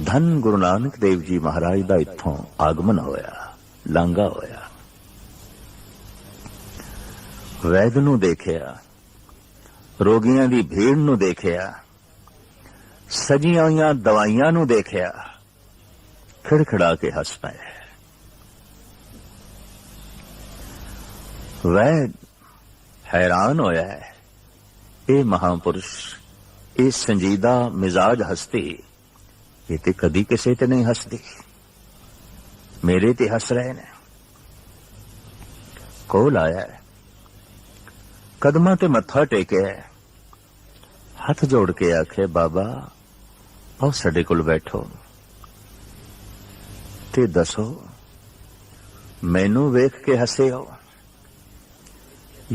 ਧੰਨ ਗੁਰੂ ਨਾਨਕ ਦੇਵ ਜੀ ਮਹਾਰਾਜ ਦਾ ਇੱਥੋਂ ਆਗਮਨ ਹੋਇਆ ਲਾਂਗਾ ਹੋਇਆ। ਵੈਦ ਨੂੰ ਦੇਖਿਆ ਰੋਗੀਆਂ ਦੀ ਭੀੜ ਨੂੰ ਦੇਖਿਆ, ਸਜੀਆਂ ਹੋਈਆਂ ਦਵਾਈਆਂ ਨੂੰ ਦੇਖਿਆ, ਖਿੜਖੜਾ ਕੇ ਹੱਸ ਪਏ। ਵੈ ਹੈਰਾਨ ਹੋਇਆ ਇਹ ਮਹਾਪੁਰਸ਼, ਇਹ ਸੰਜੀਦਾ ਮਿਜ਼ਾਜ ਹਸਤੀ, ਇਹ ਤੇ ਕਦੀ ਕਿਸੇ ਤੇ ਨਹੀਂ ਹੱਸਦੀ। ਮੇਰੇ ਤੇ ਹੱਸ ਰਹੇ ਨੇ। ਕੋਲ ਆਇਆ ਹੈ ਕਦਮਾਂ ਤੇ ਮੱਥਾ ਟੇਕਿਆ। ਹੱਥ ਜੋੜ ਕੇ ਆਖੇ ਬਾਬਾ, ਆਓ ਸਾਡੇ ਕੋਲ ਬੈਠੋ। ਤੇ ਦੱਸੋ, ਮੈਨੂੰ ਵੇਖ ਕੇ ਹੱਸੇ ਹੋ?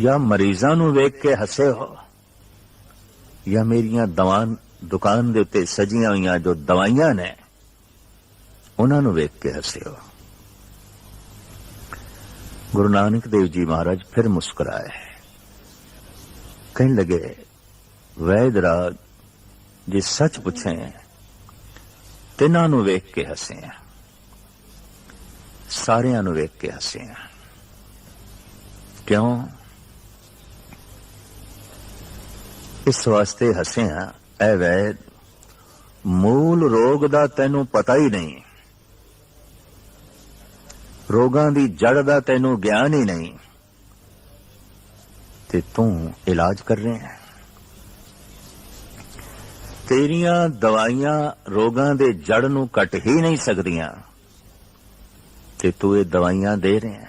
ਜਾਂ ਮਰੀਜ਼ਾਂ ਨੂੰ ਵੇਖ ਕੇ ਹੱਸੇ ਹੋ? ਜਾਂ ਮੇਰੀਆਂ ਦਵਾਨ ਦੁਕਾਨ ਦੇ ਉੱਤੇ ਸਜੀਆਂ ਹੋਈਆਂ ਜੋ ਦਵਾਈਆਂ ਨੇ, ਉਹਨਾਂ ਨੂੰ ਵੇਖ ਕੇ ਹੱਸੇ ਹੋ? ਗੁਰੂ ਨਾਨਕ ਦੇਵ ਜੀ ਮਹਾਰਾਜ ਫਿਰ ਮੁਸਕਰਾਏ। ਕਹਿਣ ਲਗੇ, ਵੈਦ ਰਾਜ, ਜੇ ਸੱਚ ਪੁੱਛੇ, ਤਿੰਨਾਂ ਨੂੰ ਵੇਖ ਕੇ ਹੱਸੇ ਆ। ਸਾਰਿਆਂ ਨੂੰ ਵੇਖ ਕੇ ਹੱਸੇ ਆ। ਕਿਉਂ? ਇਸ ਵਾਸਤੇ ਹੱਸੇ ਆ, ਐ ਵੈਦ, ਮੂਲ ਰੋਗ ਦਾ ਤੈਨੂੰ ਪਤਾ ਹੀ ਨਹੀਂ। ਰੋਗਾਂ ਦੀ ਜੜ ਦਾ ਤੈਨੂੰ ਗਿਆਨ ਹੀ ਨਹੀਂ। ਤੇ ਤੂੰ ਇਲਾਜ ਕਰ ਰਿਹਾ ਹੈ। ਤੇਰੀਆਂ ਦਵਾਈਆਂ ਰੋਗਾਂ ਦੇ ਜੜ ਨੂੰ ਕੱਟ ਹੀ ਨਹੀਂ ਸਕਦੀਆਂ। ਤੇ ਤੂੰ ਇਹ ਦਵਾਈਆਂ ਦੇ ਰਿਹਾ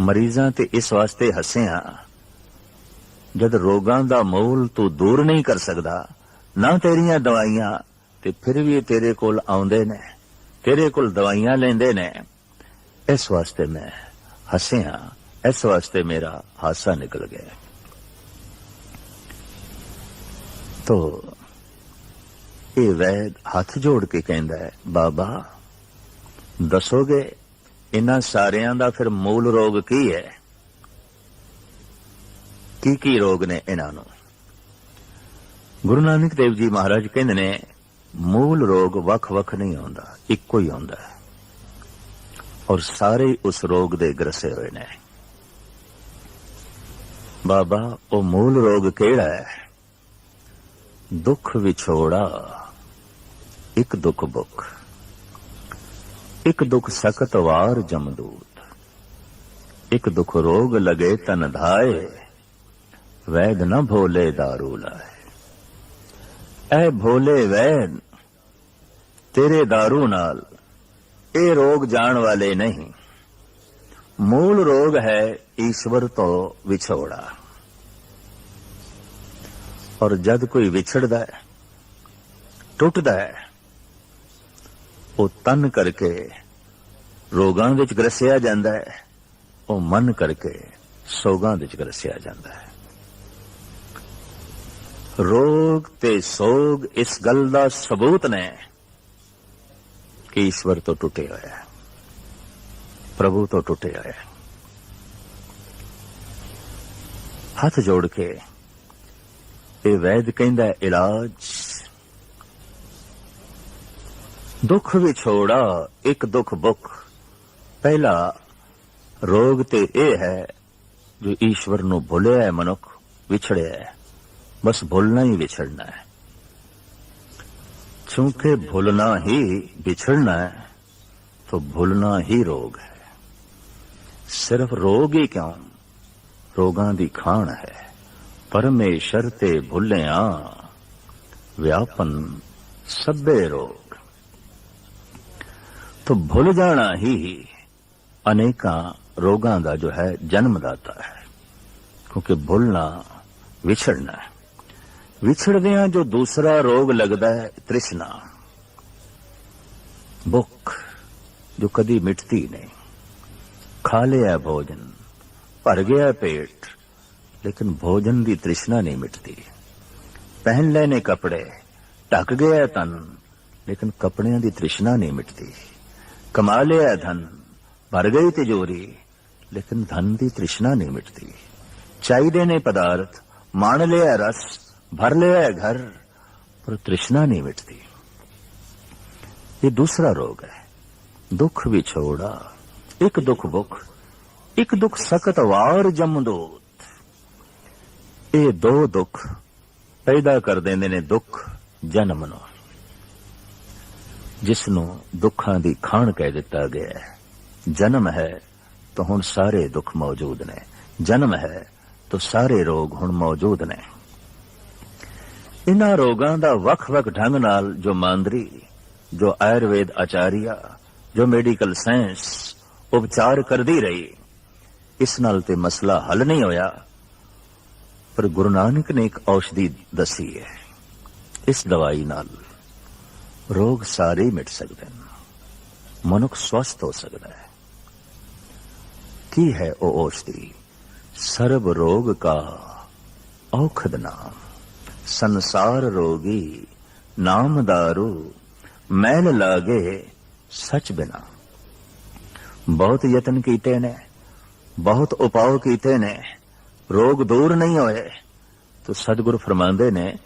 ਮਰੀਜ਼ਾਂ ਤੇ ਇਸ ਵਾਸਤੇ ਹੱਸਿਆ। ਜਦ ਰੋਗਾਂ ਦਾ ਮੂਲ ਤੂੰ ਦੂਰ ਨਹੀਂ ਕਰ ਸਕਦਾ, ਨਾ ਤੇਰੀਆਂ ਦਵਾਈਆਂ, ਤੇ ਫਿਰ ਵੀ ਇਹ ਤੇਰੇ ਕੋਲ ਆਉਂਦੇ ਨੇ, ਤੇਰੇ ਕੋਲ ਦਵਾਈਆਂ ਲੈਂਦੇ ਨੇ। ਇਸ ਵਾਸਤੇ ਮੈਂ ਹੱਸਿਆ। ਇਸ ਵਾਸਤੇ ਮੇਰਾ ਹਾਸਾ ਨਿਕਲ ਗਿਆ ਤੋ, ਇਹ ਵੈਦ ਹੱਥ ਜੋੜ ਕੇ ਕਹਿੰਦਾ ਹੈ, ਬਾਬਾ, ਦੱਸੋਗੇ ਇਹਨਾਂ ਸਾਰਿਆਂ ਦਾ ਫਿਰ ਮੂਲ ਰੋਗ ਕੀ ਹੈ? ਕੀ ਕੀ ਰੋਗ ਨੇ ਇਹਨਾਂ ਨੂੰ? ਗੁਰੂ ਨਾਨਕ ਦੇਵ ਜੀ ਮਹਾਰਾਜ ਕਹਿੰਦੇ ਨੇ, ਮੂਲ ਰੋਗ ਵੱਖ-ਵੱਖ ਨਹੀਂ ਆਉਂਦਾ, ਇੱਕੋ ਹੀ ਆਉਂਦਾ ਔਰ ਸਾਰੇ ਉਸ ਰੋਗ ਦੇ ਗ੍ਰਸੇ ਹੋਏ ਨੇ। ਬਾਬਾ, ਉਹ ਮੂਲ ਰੋਗ ਕਿਹੜਾ ਹੈ? ਦੁੱਖ ਵਿਛੋੜਾ, ਇੱਕ ਦੁੱਖ ਬੁੱਖ ਇੱਕ ਦੁੱਖ ਸਖਤ ਵਾਰ ਜਮਦੂਤ। ਇੱਕ ਦੁੱਖ ਰੋਗ ਲਗੇ ਤਨ ਧਾਏ, ਵੈਦ ਨ ਭੋਲੇ ਦਾਰੂ ਲਾਏ। ਐ ਭੋਲੇ ਵੈਦ, ਤੇਰੇ ਦਾਰੂ ਨਾਲ ਇਹ ਰੋਗ ਜਾਣ ਵਾਲੇ ਨਹੀਂ। ਮੂਲ ਰੋਗ ਹੈ ਈਸ਼ਵਰ ਤੋਂ ਵਿਛੋੜਾ। ਔਰ ਜਦ ਕੋਈ ਵਿਛੜਦਾ ਹੈ, ਟੁੱਟਦਾ ਹੈ, ਉਹ ਤਨ ਕਰਕੇ ਰੋਗਾਂ ਵਿੱਚ ਗਰਸਿਆ ਜਾਂਦਾ ਹੈ, ਉਹ ਮਨ ਕਰਕੇ ਸੋਗਾਂ ਵਿੱਚ ਗਰਸਿਆ ਜਾਂਦਾ ਹੈ। ਰੋਗ ਤੇ ਸੋਗ ਇਸ ਗੱਲ ਦਾ ਸਬੂਤ ਨੇ ਕਿ ਈਸ਼ਵਰ ਤੋਂ ਟੁੱਟੇ ਹੋਇਆ ਹੈ। ਪ੍ਰਭੂ ਤੋਂ ਟੁੱਟੇ ਹੋਇਆ ਹੈ ਹੱਥ ਜੋੜ ਕੇ ਇਹ ਵੈਦ ਕਹਿੰਦਾ ਹੈ, ਇਲਾਜ ਦੁੱਖ ਵਿਛੋੜਾ ਇੱਕ ਦੁੱਖ ਭੁੱਖ ਪਹਿਲਾ ਰੋਗ ਤੇ ਇਹ ਹੈ ਜੋ ਈਸ਼ਵਰ ਨੂੰ ਭੁੱਲਿਆ ਹੈ ਮਨੁੱਖ ਵਿਛੜਿਆ ਹੈ ਬਸ ਭੁੱਲਣਾ ਹੀ ਵਿਛੜਨਾ ਹੈ चूंकि भूलना ही बिछड़ना है तो भूलना ही रोग है सिर्फ रोग ही क्यों रोगां दी खान है परमेश्वर ते भुलिया व्यापन सभे रोग तो भूल जाना ही अनेका रोगां ਦਾ ਜੋ ਹੈ ਜਨਮਦਾਤਾ ਹੈ ਕਿਉਂਕਿ ਭੁੱਲਣਾ ਵਿਛੜਨਾ ਹੈ ਵਿਛੜਦਿਆਂ ਜੋ ਦੂਸਰਾ ਰੋਗ ਲੱਗਦਾ ਹੈ ਤ੍ਰਿਸ਼ਨਾ ਭੁੱਖ ਜੋ ਕਦੀ ਮਿਟਦੀ ਨਹੀਂ ਖਾ ਲਿਆ ਭੋਜਨ, ਭਰ ਗਿਆ ਪੇਟ, ਲੇਕਿਨ ਭੋਜਨ ਦੀ ਤ੍ਰਿਸ਼ਨਾ ਨਹੀਂ ਮਿਟਦੀ। ਪਹਿਨ ਲੈ ਨੇ ਕਪੜੇ ਟਕ ਗਿਆ ਤਨ ਲੇਕਿਨ ਕਪੜਿਆਂ ਦੀ ਤ੍ਰਿਸ਼ਨਾ ਨਹੀਂ ਮਿਟਦੀ। ਕਮਾ ਲਿਆ ਧਨ, ਭਰ ਗਈ ਤਿਜੋਰੀ, ਲੇਕਿਨ ਧਨ ਦੀ ਤ੍ਰਿਸ਼ਨਾ ਨਹੀਂ ਮਿਟਦੀ। ਚਾਹੀਦੇ ਨੇ ਪਦਾਰਥ, ਮਾਣ ਲਿਆ ਰਸ, ਭਰ ਲਿਆ ਘਰ, ਪਰ ਤ੍ਰਿਸ਼ਨਾ ਨਹੀਂ ਮਿਟਦੀ। ਇਹ ਦੂਸਰਾ ਰੋਗ ਹੈ। ਦੁੱਖ ਵੀ ਛੋੜਾ ਇੱਕ ਦੁੱਖ ਬੁੱਖ, ਇੱਕ ਦੁੱਖ ਸਖਤ ਵਾਰ ਜਮਦੋਤ। ਇਹ ਦੋ ਦੁੱਖ ਪੈਦਾ ਕਰ ਦਿੰਦੇ ਨੇ ਦੁੱਖ ਜਨਮ ਨੂੰ। ਜਿਸ ਨੂੰ ਦੁੱਖਾਂ ਦੀ ਖਾਣ ਕਹਿ ਦਿੱਤਾ ਗਿਆ ਹੈ। ਜਨਮ ਹੈ ਤਾਂ ਹੁਣ ਸਾਰੇ ਦੁੱਖ ਮੌਜੂਦ ਨੇ। ਜਨਮ ਹੈ ਤਾਂ ਸਾਰੇ ਰੋਗ ਹੁਣ ਮੌਜੂਦ ਨੇ। ਇਹਨਾਂ ਰੋਗਾਂ ਦਾ ਵੱਖ-ਵੱਖ ਢੰਗ ਨਾਲ ਜੋ ਮਾਂਦਰੀ, ਜੋ ਆਯੁਰਵੇਦ ਆਚਾਰੀਆ, ਜੋ ਮੈਡੀਕਲ ਸਾਇੰਸ ਉਪਚਾਰ ਕਰਦੀ ਰਹੀ। ਇਸ ਨਾਲ ਤੇ ਮਸਲਾ ਹੱਲ ਨਹੀਂ ਹੋਇਆ, ਪਰ ਗੁਰੂ ਨਾਨਕ ਨੇ ਇੱਕ ਔਸ਼ਧੀ ਦੱਸੀ ਹੈ। ਇਸ ਦਵਾਈ ਨਾਲ ਰੋਗ ਸਾਰੇ ਮਿਟ ਸਕਦੇ ਹਨ। ਮਨੁੱਖ ਸਵਸਥ ਹੋ ਸਕਦਾ ਹੈ। ਕੀ ਹੈ ਉਹ ਔਸ਼ਧੀ? ਸਰਬ ਰੋਗ ਕਾ ਔਖਦ ਨਾਮ। ਸੰਸਾਰ ਰੋਗੀ ਨਾਮ ਦਾਰੂ ਮੈਲ ਲਾਗੇ ਸਚ ਬਿਨਾ। ਬਹੁਤ ਯਤਨ ਕੀਤੇ ਨੇ, ਬਹੁਤ ਉਪਾਅ ਕੀਤੇ ਨੇ, ਰੋਗ ਦੂਰ ਨਹੀਂ ਹੋਏ। ਤੋ ਸਤਿਗੁਰ ਫਰਮਾਉਂਦੇ ਨੇ,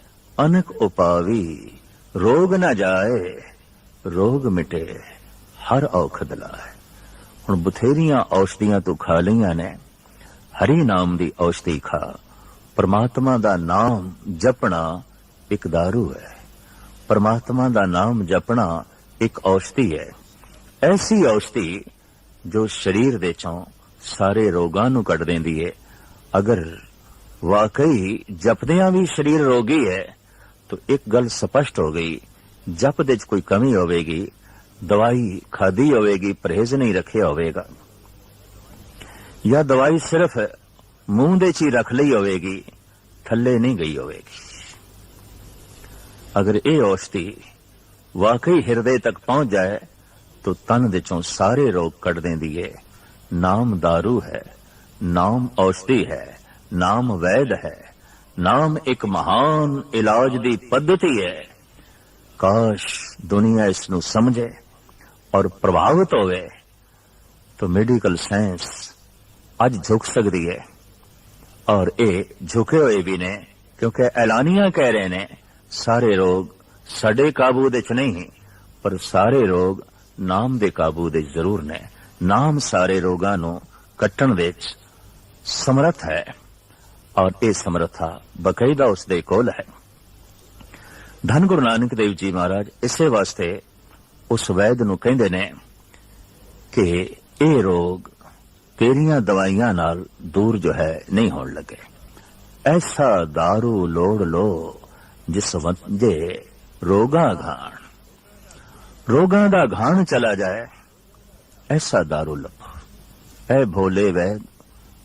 ਅਨਕ ਉਪਾਵੀ ਰੋਗ ਨਾ ਜਾਏ, ਰੋਗ ਮਿਟੇ, ਹਰ ਔਖ ਲਾਏ। ਹੁਣ ਬਥੇਰੀਆਂ ਔਸ਼ਧੀਆਂ ਤੂੰ ਖਾ ਲਈਆਂ ਨੇ, ਹਰੀ ਨਾਮ ਦੀ ਔਸ਼ਧੀ ਖਾ, ਪਰਮਾਤਮਾ ਦਾ ਨਾਮ ਜਪਣਾ ਇੱਕ ਦਾਰੂ ਹੈ। ਪਰਮਾਤਮਾ ਦਾ ਨਾਮ ਜਪਣਾ ਇੱਕ ਔਸ਼ਧੀ ਹੈ। ਐਸੀ ਔਸ਼ਧੀ ਜੋ ਸਰੀਰ ਦੇ ਚੋਂ ਸਾਰੇ ਰੋਗਾਂ ਨੂੰ ਕੱਢ ਦਿੰਦੀ ਏ, ਅਗਰ ਵਾਕਈ ਜਪਦਿਆਂ ਵੀ ਸਰੀਰ ਰੋਗੀ ਹੈ ਤਾਂ ਇੱਕ ਗੱਲ ਸਪਸ਼ਟ ਹੋ ਗਈ, ਜਪ ਦੇ ਚ ਕੋਈ ਕਮੀ ਹੋਵੇਗੀ, ਦਵਾਈ ਖਾਦੀ ਹੋਵੇਗੀ, ਪਰਹੇਜ਼ ਨਹੀਂ ਰੱਖਿਆ ਹੋਵੇਗਾ। ਜਾਂ ਦਵਾਈ ਸਿਰਫ ਮੂੰਹ ਦੇ ਚ ਹੀ ਰੱਖ ਲਈ ਹੋਵੇਗੀ, ਥੱਲੇ ਨਹੀਂ ਗਈ ਹੋਵੇਗੀ। ਅਗਰ ਇਹ ਔਸ਼ਧੀ ਵਾਕਈ ਹਿਰਦੇ ਤੱਕ ਪਹੁੰਚ ਜਾਏ ਤਾਂ ਤਨ ਦੇ ਚੋਂ ਸਾਰੇ ਰੋਗ ਕੱਢ ਦਿੰਦੀ ਏ। ਨਾਮ दारू ਹੈ, ਨਾਮ ਔਸ਼ਧੀ ਹੈ, ਨਾਮ ਵੈਦ ਹੈ, ਨਾਮ ਇੱਕ ਮਹਾਨ ਇਲਾਜ ਦੀ ਪੱਧਤੀ ਹੈ ਕਾਸ਼ ਦੁਨੀਆ ਇਸ ਨੂੰ ਸਮਝੇ ਔਰ ਪ੍ਰਭਾਵਿਤ ਹੋਵੇ, ਤਾਂ ਮੈਡੀਕਲ ਸਾਇੰਸ ਅੱਜ ਝੁਕ ਸਕਦੀ ਹੈ ਔਰ ਇਹ ਝੁਕੇ ਹੋਏ ਵੀ ਨੇ, ਕਿਉਂਕਿ ਐਲਾਨੀਆਂ ਕਹਿ ਰਹੇ ਨੇ, ਸਾਰੇ ਰੋਗ ਸਾਡੇ ਕਾਬੂ ਦੇ ਚ ਨਹੀਂ, ਪਰ ਸਾਰੇ ਰੋਗ ਨਾਮ ਦੇ ਕਾਬੂ ਦੇ ਜ਼ਰੂਰ ਨੇ। ਨਾਮ ਸਾਰੇ ਰੋਗਾਂ ਨੂੰ ਕੱਟਣ ਵਿੱਚ ਸਮਰੱਥ ਹੈ। ਔਰ ਇਹ ਸਮਰੱਥਾ ਬਕਾਇਦਾ ਉਸ ਦੇ ਕੋਲ ਹੈ। ਧੰਨ ਗੁਰੂ ਨਾਨਕ ਦੇਵ ਜੀ ਮਹਾਰਾਜ, ਇਸੇ ਵਾਸਤੇ ਉਸ ਵੈਦ ਨੂੰ ਕਹਿੰਦੇ ਨੇ ਕਿ ਇਹ ਰੋਗ ਤੇਰੀਆਂ ਦਵਾਈਆਂ ਨਾਲ ਦੂਰ ਜੋ ਹੈ ਨਹੀਂ ਹੋਣ ਲੱਗੇ। ਐਸਾ दारू ਲੋੜ ਲੋ, ਜਿਸ ਵੰਜੇ ਰੋਗਾ ਘਾਣ ਰੋਗਾਂ ਦਾ ਘਾਣ ਚਲਾ ਜਾਏ, ਐਸਾ ਦਾਰੂ ਲੱਭ। ਐ ਭੋਲੇ ਵੈ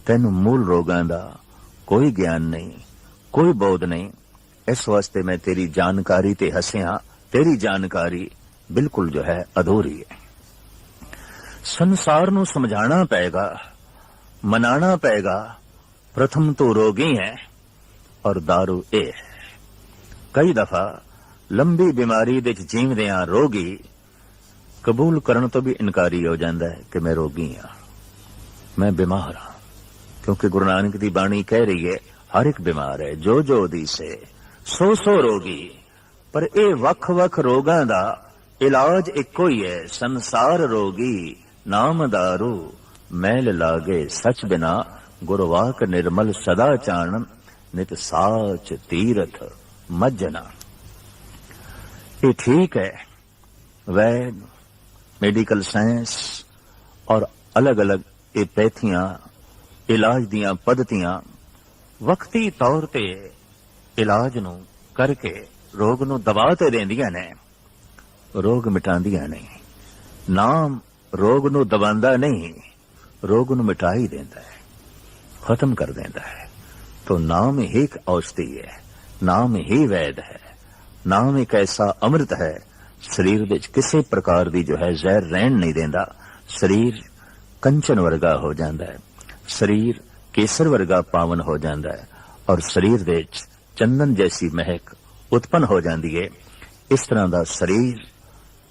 ਤੈਨੂੰ ਮੂਲ ਰੋਗਾਂ ਦਾ ਕੋਈ ਗਿਆਨ ਨਹੀਂ, ਕੋਈ ਬੋਧ ਨਹੀਂ। ਇਸ ਵਾਸਤੇ ਮੈਂ ਤੇਰੀ ਜਾਣਕਾਰੀ ਤੇ ਹੱਸਿਆ। ਤੇਰੀ ਜਾਣਕਾਰੀ ਬਿਲਕੁਲ ਜੋ ਹੈ, ਅਧੂਰੀ ਹੈ। ਸੰਸਾਰ ਨੂੰ ਸਮਝਾਣਾ ਪਏਗਾ ਮਨਾਣਾ ਪਏਗਾ, ਪ੍ਰਥਮ ਤੋਂ ਰੋਗੀ ਹੈ, ਔਰ ਦਾਰੂ ਇਹ ਕਈ ਦਫਾ ਲੰਬੀ ਬਿਮਾਰੀ ਦੇ ਵਿੱਚ ਜੀਵਦੇ ਰੋਗੀ ਕਬੂਲ ਕਰਨ ਤੋਂ ਵੀ ਇਨਕਾਰੀ ਹੋ ਜਾਂਦਾ ਹੈ ਕਿ ਮੈਂ ਰੋਗੀ ਹਾਂ। ਮੈਂ ਬਿਮਾਰ ਹਾਂ। ਕਿਉਂਕਿ ਗੁਰੂ ਨਾਨਕ ਦੀ ਬਾਣੀ ਕਹਿ ਰਹੀ ਹੈ, ਹਰ ਇੱਕ ਬਿਮਾਰ ਹੈ, ਜੋ ਜੋ ਦੀ ਸੇ, ਸੋ ਸੋ ਰੋਗੀ। ਪਰ ਇਹ ਵੱਖ-ਵੱਖ ਰੋਗਾਂ ਦਾ ਇਲਾਜ ਇੱਕੋ ਹੀ ਹੈ, ਸੰਸਾਰ ਰੋਗੀ ਨਾਮ ਦਾਰੂ ਮੈਲ ਲਾਗੇ ਸਚ ਬਿਨਾ ਗੁਰਵਾਕ ਨਿਰਮਲ ਸਦਾ ਚਾਨਣ, ਨਿਤ ਸਾਚ ਤੀਰਥ ਮੱਜਨਾ। ਇਹ ਠੀਕ ਹੈ। ਵੈਦ ਮੈਡੀਕਲ ਸਾਇੰਸ ਔਰ ਅਲੱਗ-ਅਲੱਗ ਇਹ ਪੈਥੀਆਂ, ਇਲਾਜ ਦੀਆਂ ਪद्धਤੀਆਂ ਵਕਤੀ ਤੌਰ ਤੇ ਇਲਾਜ ਨੂੰ ਕਰਕੇ ਰੋਗ ਨੂੰ ਦਵਾ ਤੇ ਦਿੰਦੀਆਂ ਨੇ, ਰੋਗ ਮਿਟਾਉਂਦੀਆਂ ਨਹੀਂ ਨਾਮ ਰੋਗ ਨੂੰ ਦਬਾਉਂਦਾ ਨਹੀਂ, ਰੋਗ ਨੂੰ ਮਿਟਾ ਹੀ ਦਿੰਦਾ ਹੈ, ਖਤਮ ਕਰ ਦਿੰਦਾ ਹੈ। ਤੋ ਨਾਮ ਹੀ ਇੱਕ ਔਸ਼ਧੀ ਹੈ, ਨਾਮ ਹੀ ਵੈਦ ਹੈ, ਨਾਮ ਇੱਕ ਐਸਾ ਅੰਮ੍ਰਿਤ ਹੈ ਸਰੀਰ ਵਿੱਚ ਕਿਸੇ ਪ੍ਰਕਾਰ ਦੀ ਜੋ ਹੈ ਜ਼ਹਿਰ ਰਹਿਣ ਨਹੀਂ ਦਿੰਦਾ। ਸਰੀਰ ਕੰਚਨ ਵਰਗਾ ਹੋ ਜਾਂਦਾ ਹੈ। ਸਰੀਰ ਕੇਸਰ ਵਰਗਾ ਪਾਵਨ ਹੋ ਜਾਂਦਾ ਹੈ ਔਰ ਸਰੀਰ ਵਿੱਚ ਚੰਦਨ ਜੈਸੀ ਮਹਿਕ ਉਤਪਨ ਹੋ ਜਾਂਦੀ ਹੈ। ਇਸ ਤਰ੍ਹਾਂ ਦਾ ਸਰੀਰ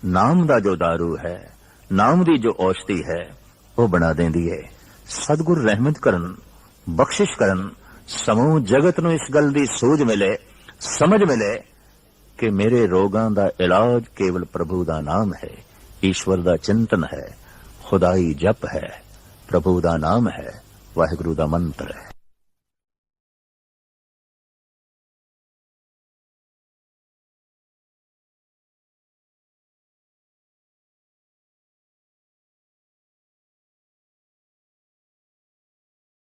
ਨਾਮ ਦਾ ਜੋ दारू ਹੈ, ਨਾਮ ਦੀ ਜੋ ਔਸ਼ਧੀ ਹੈ, ਉਹ ਬਣਾ ਦਿੰਦੀ ਹੈ। ਸਤਿਗੁਰ ਰਹਿਮਤ ਕਰਨ, ਬਖਸ਼ਿਸ਼ ਕਰਨ, ਸਮੂਹ ਜਗਤ ਨੂੰ ਇਸ ਗੱਲ ਦੀ ਸੋਝ ਮਿਲੇ, ਸਮਝ ਮਿਲੇ ਕਿ ਮੇਰੇ ਰੋਗਾਂ ਦਾ ਇਲਾਜ ਕੇਵਲ ਪ੍ਰਭੂ ਦਾ ਨਾਮ ਹੈ, ਈਸ਼ਵਰ ਦਾ ਚਿੰਤਨ ਹੈ, ਖੁਦਾਈ ਜਪ ਹੈ, ਪ੍ਰਭੂ ਦਾ ਨਾਮ ਹੈ, ਵਾਹਿਗੁਰੂ ਦਾ ਮੰਤਰ ਹੈ।